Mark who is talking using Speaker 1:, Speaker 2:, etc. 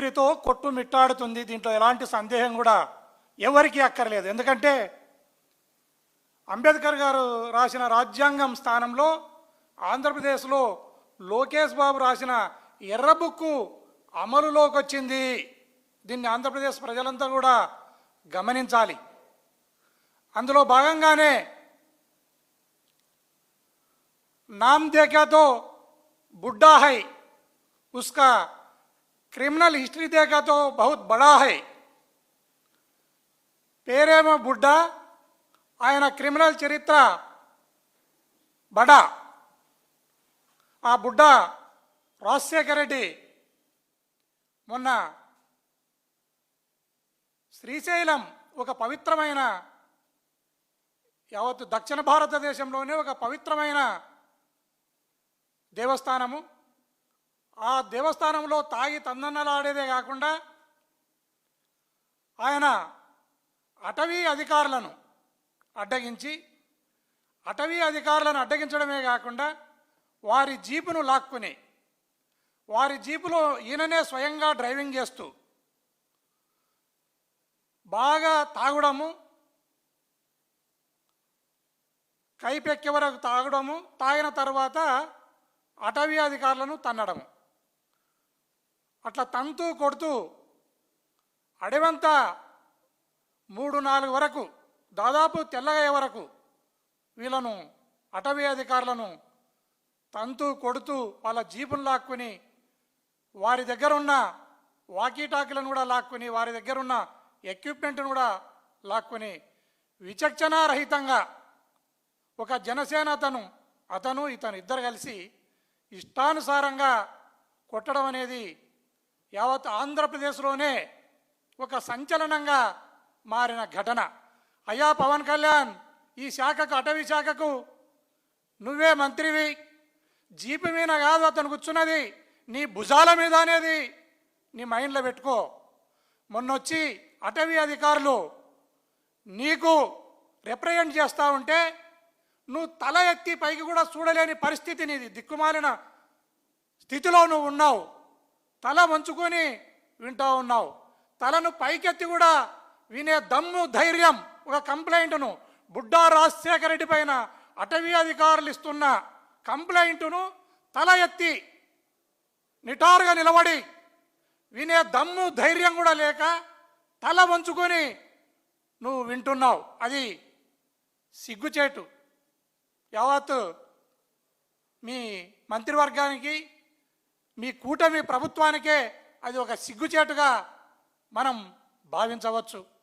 Speaker 1: ఊపిరితో కొట్టుమిట్టాడుతుంది దీంట్లో ఎలాంటి సందేహం కూడా ఎవరికీ అక్కర్లేదు. ఎందుకంటే అంబేద్కర్ గారు రాసిన రాజ్యాంగం స్థానంలో ఆంధ్రప్రదేశ్లో లోకేష్ బాబు రాసిన ఎర్ర బుక్కు అమలులోకి వచ్చింది. దీన్ని ఆంధ్రప్రదేశ్ ప్రజలంతా కూడా గమనించాలి. అందులో భాగంగానే నామ్ దేఖాతో బుడ్డా హై ఉస్కా उसका క్రిమినల్ హిస్టరీ देखा तो बहुत बड़ा है పేరేమో బుడ్డ ఆయన క్రిమినల్ చరిత్ర బడా ఆ బుడ్డ రాజశేఖర రెడ్డి మొన్న శ్రీశైలం ఒక పవిత్రమైన యావత్ దక్షిణ భారతదేశంలోనే ఒక పవిత్రమైన దేవస్థానము ఆ దేవస్థానంలో తాగి తందన్నలాడేదే కాకుండా ఆయన అటవీ అధికారులను అడ్డగించి అటవీ అధికారులను అడ్డగించడమే కాకుండా వారి జీపును లాక్కుని వారి జీపులో ఈయననే స్వయంగా డ్రైవింగ్ చేస్తూ బాగా తాగడము కైపెక్కే వరకు తాగడము తాగిన తర్వాత అటవీ అధికారులను తన్నడము. అట్లా తంతూ కొడుతూ అడవంతా మూడు నాలుగు వరకు దాదాపు తెల్లగయ్యే వరకు వీళ్ళను అటవీ అధికారులను తంతూ కొడుతూ వాళ్ళ జీపును లాక్కుని వారి దగ్గర ఉన్న వాకీటాకులను కూడా లాక్కుని వారి దగ్గర ఉన్న ఎక్విప్మెంట్ను కూడా లాక్కుని విచక్షణారహితంగా ఒక జనసేన అతను అతను ఇతను ఇద్దరు కలిసి ఇష్టానుసారంగా కొట్టడం అనేది యావత్ ఆంధ్రప్రదేశ్లోనే ఒక సంచలనంగా మారిన ఘటన. అయ్యా పవన్ కళ్యాణ్ ఈ శాఖకు అటవీ శాఖకు నువ్వే మంత్రివి. జీపు మీద కాదు అతను కూర్చున్నది. నీ భుజాల మీద అనేది నీ మైండ్లో పెట్టుకో. మొన్నొచ్చి అటవీ అధికారులు నీకు రిప్రజెంట్ చేస్తూ ఉంటే నువ్వు తల ఎత్తి పైకి కూడా చూడలేని పరిస్థితి నీది. దిక్కుమాలిన స్థితిలో నువ్వు ఉన్నావు. తల వంచుకొని వింటూ ఉన్నావు. తలను పైకెత్తి కూడా వినే దమ్ము ధైర్యం ఒక కంప్లైంట్ను. బుడ్డా రాజశేఖర రెడ్డి పైన అటవీ అధికారులు ఇస్తున్న కంప్లైంట్ను తల ఎత్తి నిటారుగా నిలబడి వినే దమ్ము ధైర్యం కూడా లేక తల వంచుకొని నువ్వు వింటున్నావు. అది సిగ్గుచేటు. యావత్ మీ మంత్రివర్గానికి మీ కూటమి ప్రభుత్వానికే అది ఒక సిగ్గుచేటుగా మనం భావించవచ్చు.